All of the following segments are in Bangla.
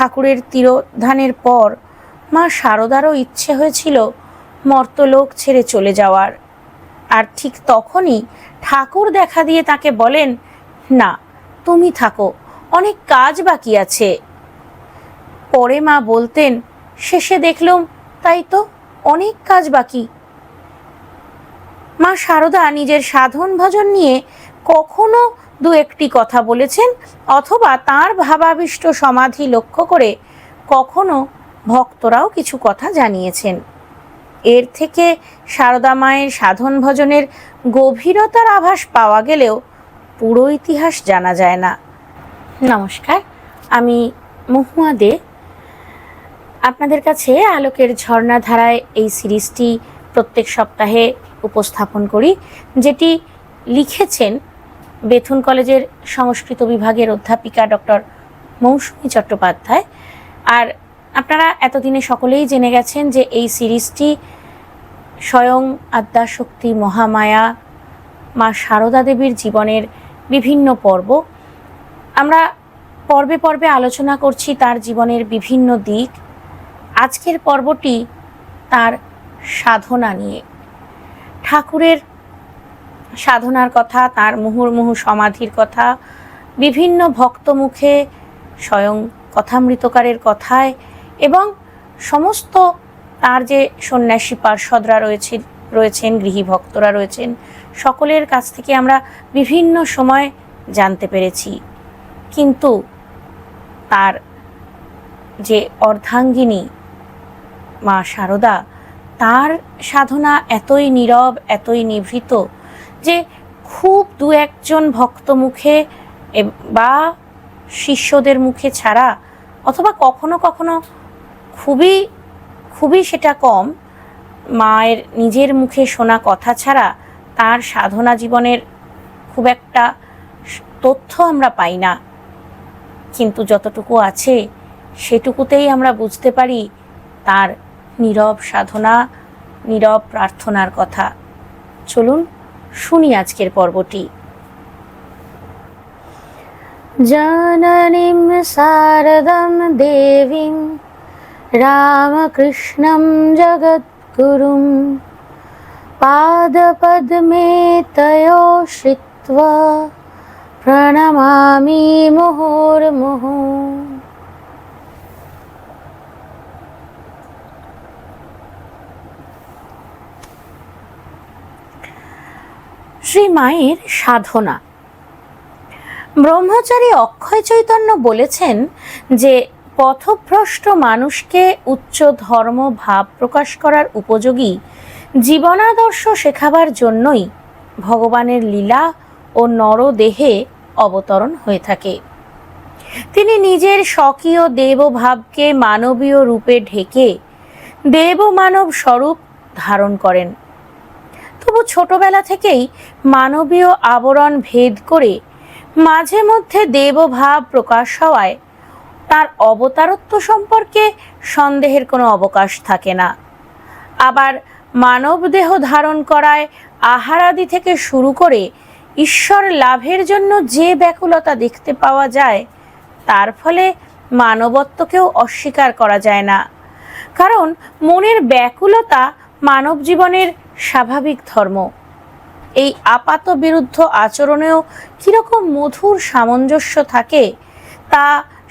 ঠাকুরের তিরোধানের পর মা শারদারও ইচ্ছে হয়েছিল মর্তলোক ছেড়ে চলে যাওয়ার। আর ঠিক তখনই ঠাকুর দেখা দিয়ে তাকে বলেন, না, তুমি থাকো, অনেক কাজ বাকি আছে। পরে মা বলতেন, শেষে দেখলাম তাই তো অনেক কাজ বাকি। মা শারদা নিজের সাধন ভজন নিয়ে কখনো দু একটি কথা বলেছেন, অথবা তার ভাবাবিষ্ট সমাধি লক্ষ্য করে কখনো ভক্তরাও কিছু কথা জানিয়েছেন। এর থেকে সারদা মায়ের সাধন ভজনের গভীরতার আভাস পাওয়া গেলেও পুরো ইতিহাস জানা যায় না। নমস্কার, আমি মহুয়া দে। আপনাদের কাছে আলোকের ঝর্ণা ধারায় এই সিরিজটি প্রত্যেক সপ্তাহে উপস্থাপন করি, যেটি লিখেছেন বেথুন কলেজের সংস্কৃত বিভাগের অধ্যাপিকা ডক্টর মৌসুমী চট্টোপাধ্যায়। আর আপনারা এতদিনে সকলেই জেনে গেছেন যে এই সিরিজটি স্বয়ং আদ্যাশক্তি মহামায়া, মা সারদা দেবীর জীবনের বিভিন্ন পর্ব। আমরা পর্বে পর্বে আলোচনা করছি তার জীবনের বিভিন্ন দিক। আজকের পর্বটি তার সাধনা নিয়ে। ঠাকুরের সাধনার কথা, তার মুহুর্মুহু সমাধির কথা, বিভিন্ন ভক্ত মুখে স্বয়ং কথামৃতকারের কথায় এবং সমস্ত তার যে সন্ন্যাসী পার্ষদরা রয়েছে, রয়েছেন, গৃহী ভক্তরা রয়েছেন, সকলের কাছ থেকে আমরা বিভিন্ন সময় জানতে পেরেছি। কিন্তু তার যে অর্ধাঙ্গিনী মা শারদা তার সাধনা এতই নীরব, এতই নিভৃত যে খুব দু একজন ভক্ত মুখে বা শিষ্যদের মুখে ছাড়া অথবা কখনো কখনো খুবই খুবই সেটা কম মায়ের নিজের মুখে শোনা কথা ছাড়া তার সাধনা জীবনের খুব একটা তথ্য আমরা পাই না। কিন্তু যতটুকু আছে সেটুকুতেই আমরা বুঝতে পারি তার নীরব সাধনা, নীরব প্রার্থনার কথা। চলুন শুনি আজকের পর্বটি। জাননীম শারদম দেবীং রামকৃষ্ণম জগদ্গুরুম পাদপদ্মে তয়ো শ্রিত্বা প্রণমামি মুহুর্মুহু। শ্রী মায়ের সাধনা। ব্রহ্মচারী অক্ষয় চৈতন্য বলেছেন যে, পথভ্রষ্ট মানুষকে উচ্চ ধর্ম ভাব প্রকাশ করার উপযোগী জীবনাদর্শ শেখাবার জন্যই ভগবানের লীলা ও নরদেহে অবতরণ হয়ে থাকে। তিনি নিজের স্বকীয় দেবভাবকে মানবীয় রূপে ঢেকে দেব মানব স্বরূপ ধারণ করেন। তবু ছোটবেলা থেকেই মানবীয় আবরণ ভেদ করে মাঝে মধ্যে দেবভাব প্রকাশ হওয়ায় তার অবতারত্ব সম্পর্কে সন্দেহের কোনো অবকাশ থাকে না। আবার মানব দেহ ধারণ করায় আহারাদি থেকে শুরু করে ঈশ্বর লাভের জন্য যে ব্যাকুলতা দেখতে পাওয়া যায়, তার ফলে মানবত্বকেও অস্বীকার করা যায় না। কারণ মনের ব্যাকুলতা মানব জীবনের স্বাভাবিক ধর্ম। এই আপাত বিরুদ্ধ আচরণেও কীরকম মধুর সামঞ্জস্য থাকে, তা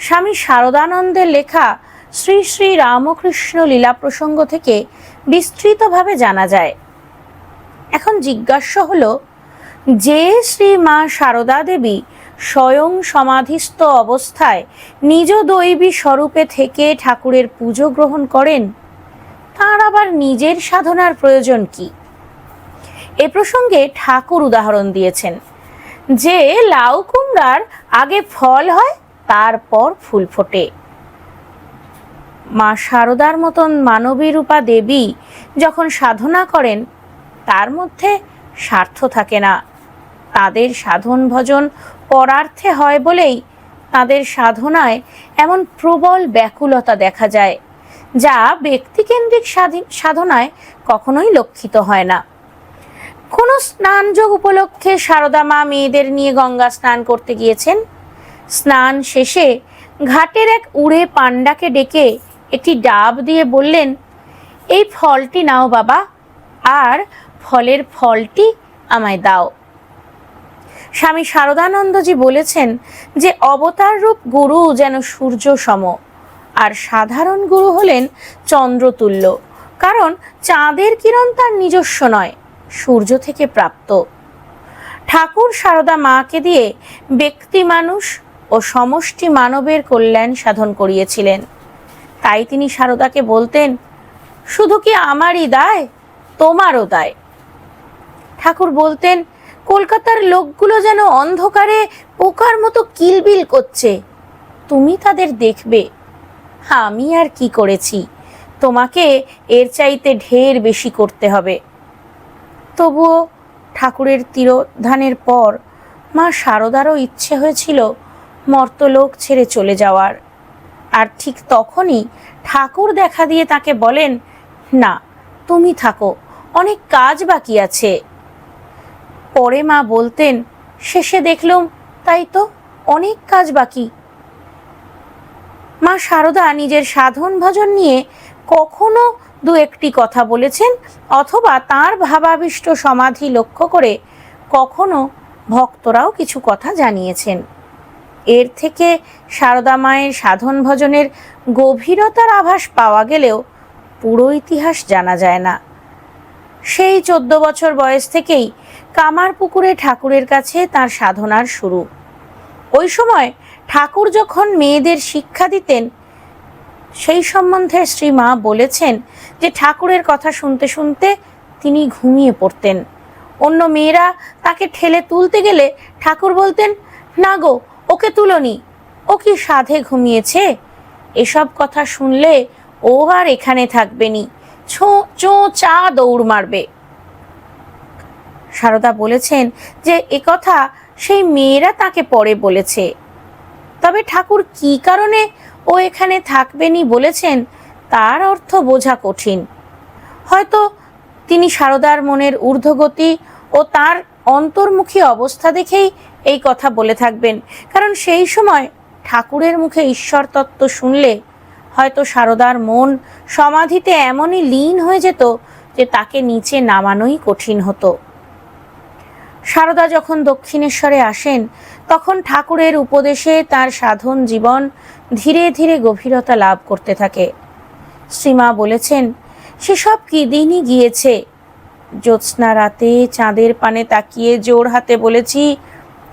স্বামী শারদানন্দের লেখা শ্রী শ্রী রামকৃষ্ণ লীলা প্রসঙ্গ থেকে বিস্তৃতভাবে জানা যায়। এখন জিজ্ঞাস্য হলো, যে শ্রী মা শারদা দেবী স্বয়ং সমাধিস্থ অবস্থায় নিজ দৈবী স্বরূপে থেকে ঠাকুরের পুজো গ্রহণ করেন, তার আবার নিজের সাধনার প্রয়োজন কি? এ প্রসঙ্গে ঠাকুর উদাহরণ দিয়েছেন। যে লাউ কুমড়ার আগে ফল হয়, তারপর ফুল ফোটে। মা শারদার মতন মানবী রূপা দেবী যখন সাধনা করেন, তার মধ্যে স্বার্থ থাকে না। তাদের সাধন ভজন পরার্থে হয় বলেই তাদের সাধনায় এমন প্রবল ব্যাকুলতা দেখা যায়, যা ব্যক্তিকেন্দ্রিক সাধনায় কখনোই লক্ষিত হয় না। কোনো স্নানযোগ উপলক্ষে সারদা মা মেয়েদের নিয়ে গঙ্গা স্নান করতে গিয়েছেন? স্নান শেষে ঘাটের এক উড়ে পাণ্ডাকে ডেকে একটি ডাব দিয়ে বললেন, এই ফলটি নাও বাবা, আর ফলের ফলটি আমায় দাও। স্বামী শারদানন্দজি বলেছেন যে অবতার রূপ গুরু যেন সূর্য সম, আর সাধারণ গুরু হলেন চন্দ্রতুল্য, কারণ চাঁদের কিরণ তার নিজস্ব নয়। সূর্য থেকে প্রাপ্ত। ঠাকুর সারদা মাকে দিয়ে ব্যক্তি মানুষ ও সমষ্টি মানবের কল্যাণ সাধন করিয়েছিলেন। তাই তিনি সারদাকে বলতেন, শুধু কি আমারই দায়, তোমারও দায়? ঠাকুর বলতেন, কলকাতার লোকগুলো যেন অন্ধকারে পোকার মতো কিলবিল করছে। তুমি তাদের দেখবে। আমি আর কি করেছি? তোমাকে এর চাইতে ঢের বেশি করতে হবে। তবুও ঠাকুরের তিরোধানের পর মা শারদারও ইচ্ছে হয়েছিল মর্তলোক ছেড়ে চলে যাওয়ার। আর ঠিক তখনই ঠাকুর দেখা দিয়ে তাকে বলেন, না, তুমি থাকো, অনেক কাজ বাকি আছে। পরে মা বলতেন, শেষে দেখলাম তাই তো অনেক কাজ বাকি। মা শারদা নিজের সাধন ভজন নিয়ে কখনো দু একটি কথা বলেছেন, অথবা তার ভাবাবিষ্ট সমাধি লক্ষ্য করে কখনো ভক্তরাও কিছু কথা জানিয়েছেন। এর থেকে সারদা মায়ের সাধন ভজনের গভীরতার আভাস পাওয়া গেলেও পুরো ইতিহাস জানা যায় না। সেই চোদ্দ বছর বয়স থেকেই কামার পুকুরে ঠাকুরের কাছে তার সাধনার শুরু। ওই সময় ঠাকুর যখন মেয়েদের শিক্ষা দিতেন সেই সম্বন্ধে শ্রীমা বলেছেন যে ঠাকুরের কথা শুনতে শুনতে তিনি ঘুমিয়ে পড়তেন। অন্য মেয়েরা তাকে ঠেলে তুলতে গেলে ঠাকুর বলতেন, না গো, ওকে তুলনি ও কি সাধে ঘুমিয়েছে? এসব কথা শুনলে ও আর এখানে থাকবে নি। ছো, চো, চা, দৌড় মারবে। সারদা বলেছেন যে একথা সেই মেয়েরা তাকে পরে বলেছে। তবে ঠাকুর কি কারণে ও এখানে থাকবেনি বলেছেন, তার অর্থ বোঝা কঠিন। হয়তো তিনি সারদার মনের ঊর্ধ্বগতি ও তার অন্তর্মুখী অবস্থা দেখেই এই কথা বলে থাকবেন। কারণ সেই সময় ঠাকুরের মুখে ঈশ্বর তত্ত্ব শুনলে হয়তো সারদার মন সমাধিতে এমনই লীন হয়ে যেত যে তাকে নিচে নামানোই কঠিন হতো। সারদা যখন দক্ষিণেশ্বরে আসেন তখন ঠাকুরের উপদেশে তার সাধন জীবন ধীরে ধীরে গভীরতা লাভ করতে থাকে। শ্রীমা বলেছেন, সেসব কি দিনই গিয়েছে? জ্যোৎস্না রাতে চাঁদের পানে তাকিয়ে জোর হাতে বলেছি,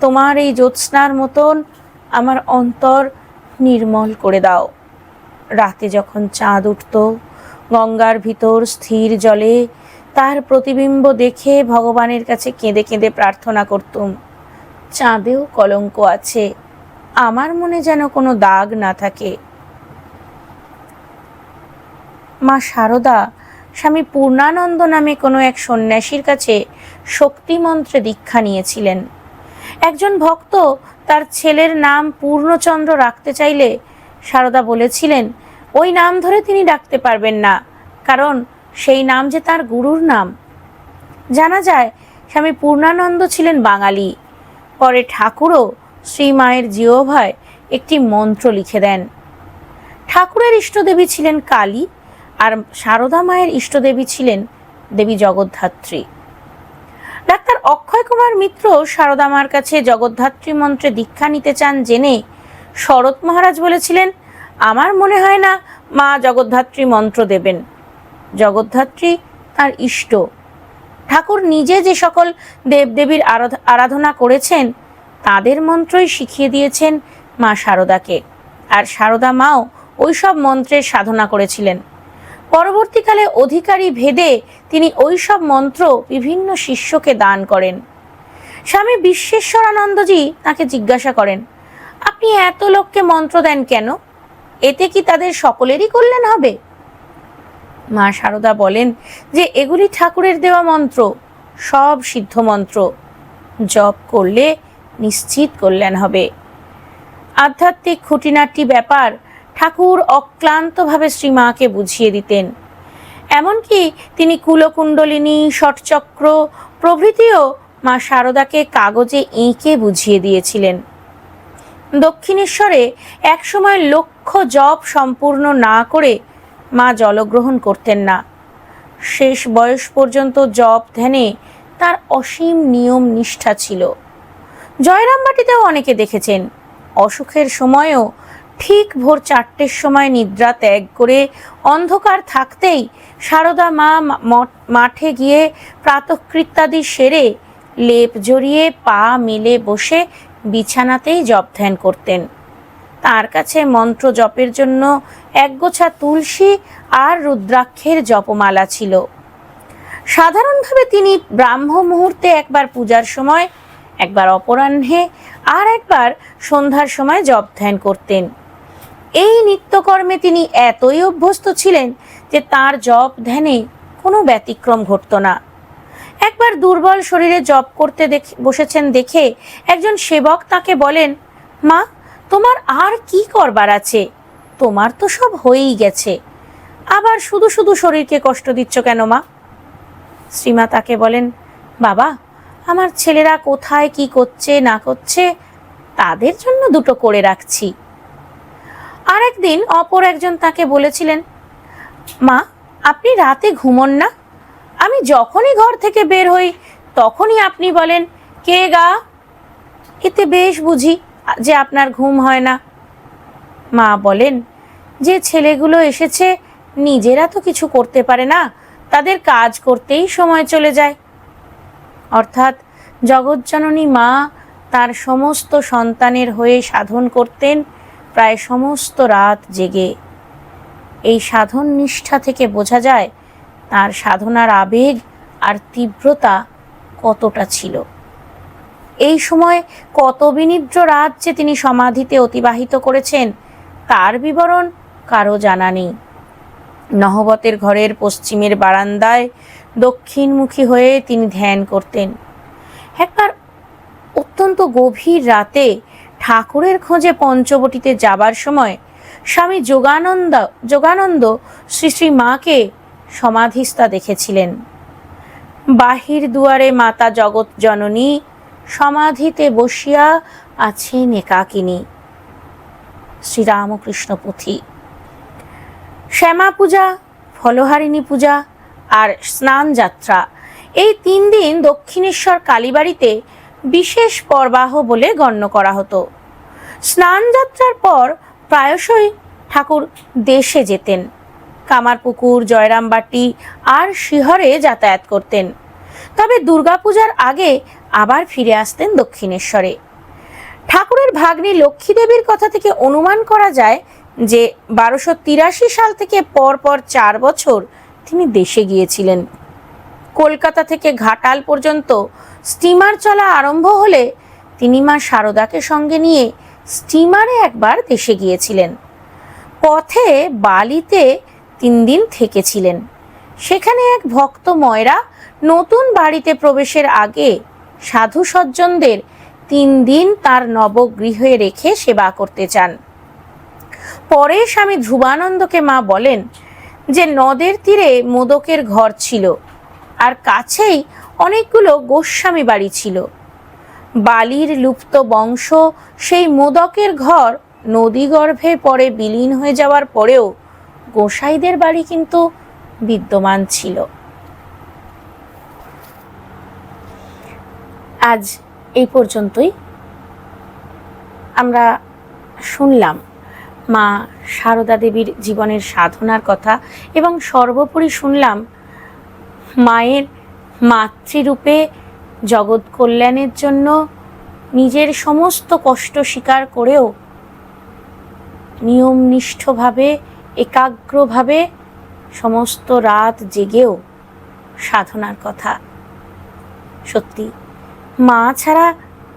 তোমার এই জ্যোৎস্নার মতন আমার অন্তর নির্মল করে দাও। রাতে যখন চাঁদ উঠত, গঙ্গার ভিতর স্থির জলে তার প্রতিবিম্ব দেখে ভগবানের কাছে কেঁদে কেঁদে প্রার্থনা করতুম। চাঁদেও কলঙ্ক আছে। আমার মনে যেন কোনো দাগ না থাকে। মা শারদা স্বামী পূর্ণানন্দ নামে কোনো এক সন্ন্যাসীর কাছে শক্তিমন্ত্রে দীক্ষা নিয়েছিলেন। একজন ভক্ত তার ছেলের নাম পূর্ণচন্দ্র রাখতে চাইলে সারদা বলেছিলেন, ওই নাম ধরে তিনি ডাকতে পারবেন না, কারণ সেই নাম যে তার গুরুর নাম। জানা যায়, স্বামী পূর্ণানন্দ ছিলেন বাঙালি। পরে ঠাকুরও শ্রীমায়ের জিওভায় একটি মন্ত্র লিখে দেন। ঠাকুরের ইষ্টদেবী ছিলেন কালী আর সারদা মায়ের ইষ্টদেবী ছিলেন দেবী জগদ্ধাত্রী। ডাক্তার অক্ষয় কুমার মিত্র সারদা মার কাছে জগদ্ধাত্রী মন্ত্রে দীক্ষা নিতে চান জেনে শরৎ মহারাজ বলেছিলেন, আমার মনে হয় না মা জগদ্ধাত্রী মন্ত্র দেবেন। জগদ্ধাত্রী তার ইষ্ট। ঠাকুর নিজে যে সকল দেবদেবীর আরাধ- আরাধনা করেছেন, তাদের মন্ত্রই শিখিয়ে দিয়েছেন মা শারদাকে আর শারদা মাও ওই সব মন্ত্রের সাধনা করেছিলেন। পরবর্তীকালে অধিকারী ভেদে তিনি ওই সব মন্ত্র বিভিন্ন শিষ্যকে দান করেন। স্বামী বিশ্বেশ্বরানন্দজি তাকে জিজ্ঞাসা করেন, আপনি এত লোককে মন্ত্র দেন কেন? এতে কি তাদের সকলেরই কল্যাণ হবে? মা শারদা বলেন যে, এগুলি ঠাকুরের দেওয়া মন্ত্র, সব সিদ্ধ মন্ত্র। জপ করলে নিশ্চিত কল্যাণ হবে। আধ্যাত্মিক খুঁটিনাটি ব্যাপার ঠাকুর অক্লান্তভাবে শ্রীমাকে বুঝিয়ে দিতেন। এমনকি তিনি কুলকুণ্ডলিনী, ষটচক্র প্রভৃতিও মা শারদাকে কাগজে এঁকে বুঝিয়ে দিয়েছিলেন। দক্ষিণেশ্বরে একসময় লক্ষ জপ সম্পূর্ণ না করে মা জলগ্রহণ করতেন না। শেষ বয়স পর্যন্ত জপ ধ্যানে তার অসীম নিয়ম নিষ্ঠা ছিল। জয়রামবাটিতেও অনেকে দেখেছেন, অসুখের সময়ও ঠিক ভোর চারটের সময় নিদ্রা ত্যাগ করে অন্ধকার থাকতেই সারদা মা মাঠে গিয়ে প্রাতকৃত্যাদি সেরে লেপ জড়িয়ে পা মেলে বসে বিছানাতেই জপ ধ্যান করতেন। তার কাছে মন্ত্র জপের জন্য একগোছা তুলসী আর রুদ্রাক্ষের জপমালা ছিল। সাধারণভাবে তিনি ব্রাহ্ম মুহূর্তে একবার পূজার সময়, একবার অপরাহ্নে আর একবার সন্ধ্যার সময় জপ ধ্যান করতেন। এই নিত্যকর্মে তিনি এতই অভ্যস্ত ছিলেন যে তার জপ ধ্যানে কোনো ব্যতিক্রম ঘটত না। একবার দুর্বল শরীরে জপ করতে দেখে, বসেছেন দেখে একজন সেবক তাকে বলেন, মা তোমার আর কি করবার আছে? তোমার তো সব হয়েই গেছে। আবার শুধু শুধু শরীরকে কষ্ট দিচ্ছ কেন মা? শ্রীমা তাকে বলেন, বাবা, আমার ছেলেরা কোথায়, কি করছে, না করছে, তাদের জন্য দুটো করে রাখছি। আরেকদিন অপর একজন তাকে বলেছিলেন, মা, আপনি রাতে ঘুমন না। আমি যখনই ঘর থেকে বের হই, তখনই আপনি বলেন, কে গা এতে বেশ বুঝি যে আপনার ঘুম হয় না। মা বলেন, যে ছেলেগুলো এসেছে, নিজেরা তো কিছু করতে পারে না। তাদের কাজ করতেই সময় চলে যায়। অর্থাৎ জগজ্জননী মা তার সমস্ত সন্তানের হয়ে সাধন করতেন প্রায় সমস্ত রাত জেগে। এই সাধন নিষ্ঠা থেকে বোঝা যায়, তার সাধনার আবেগ আর তীব্রতা কতটা ছিল। এই সময় কত বিনিদ্র রাত যে তিনি সমাধিতে অতিবাহিত করেছেন, তার বিবরণ কারও জানা নেই। নহবতের ঘরের পশ্চিমের বারান্দায় দক্ষিণমুখী হয়ে তিনি ধ্যান করতেন। একবার অত্যন্ত গভীর রাতে ঠাকুরের খোঁজে পঞ্চবটিতে যাবার সময় স্বামী যোগানন্দ যোগানন্দ শ্রী শ্রী মাকে সমাধিস্থা দেখেছিলেন। বাহির দুয়ারে মাতা জগৎ জননী সমাধিতে বসিয়া আছেন একাকিনী শ্রীরামকৃষ্ণ পুঁথি। শ্যামা পূজা ফলহারিণী পূজা আর স্নান যাত্রা এই তিন দিন দক্ষিণেশ্বর কালীবাড়িতে বিশেষ পরবাহ বলে গণ্য করা হতো। স্নান যাত্রার পর প্রায়শই ঠাকুর দেশে যেতেন। কামারপুকুর, জয়রামবাটি আর শিহরে যাতায়াত করতেন। তবে দুর্গাপূজার আগে আবার ফিরে আসতেন দক্ষিণেশ্বরে। ঠাকুরের ভাগ্নী লক্ষ্মী দেবীর কথা থেকে অনুমান করা যায় যে বারোশো তিরাশি সাল থেকে পর পর চার বছর তিনি দেশে গিয়েছিলেন। কলকাতা থেকে ঘাটাল পর্যন্ত স্টিমার চলা আরম্ভ হলে তিনি মা শারদাকে সঙ্গে নিয়ে স্টিমারে একবার দেশে গিয়েছিলেন। পথে বালিতে তিন দিন থেকেছিলেন। সেখানে এক ভক্ত ময়রা নতুন বাড়িতে প্রবেশের আগে সাধু সজ্জনদের তিন দিন তার নবগৃহে রেখে সেবা করতে চান। পরে স্বামী ধ্রুবানন্দকে মা বলেন যে, নদের তীরে মোদকের ঘর ছিল আর কাছেই অনেকগুলো গোস্বামী বাড়ি ছিল। বালির লুপ্ত বংশ সেই মোদকের ঘর নদীগর্ভে পরে বিলীন হয়ে যাওয়ার পরেও গোসাইদের বাড়ি কিন্তু বিদ্যমান ছিল। আজ এই পর্যন্তই। আমরা শুনলাম মা সারদা দেবীর জীবনের সাধনার কথা এবং সর্বোপরি শুনলাম মায়ের মাতৃরূপে জগৎ কল্যাণের জন্য নিজের সমস্ত কষ্ট স্বীকার করেও নিয়মনিষ্ঠভাবে, একাগ্রভাবে সমস্ত রাত জেগেও সাধনার কথা। সত্যি মা ছাড়া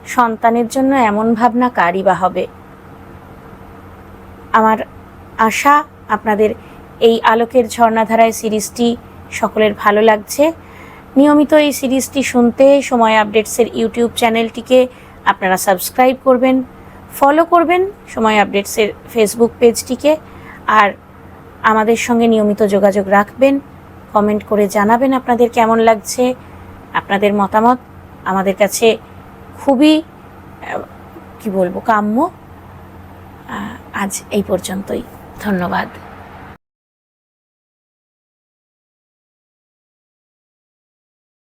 সন্তানের জন্য এমন ভাবনা কারই বা হবে? আমার আশা আপনাদের এই আলোকের ঝর্ণাধারায় সিরিজটি সকলের ভালো লাগছে। নিয়মিত এই সিরিজটি শুনতে সময় আপডেটসের ইউটিউব চ্যানেলটিকে আপনারা সাবস্ক্রাইব করবেন, ফলো করবেন সময় আপডেটসের ফেসবুক পেজটিকে, আর আমাদের সঙ্গে নিয়মিত যোগাযোগ রাখবেন, কমেন্ট করে জানাবেন আপনাদের কেমন লাগছে, আপনাদের মতামত আমাদের কাছে খুবই কি বলব কাম্য। আজ এই পর্যন্তই। ধন্যবাদ।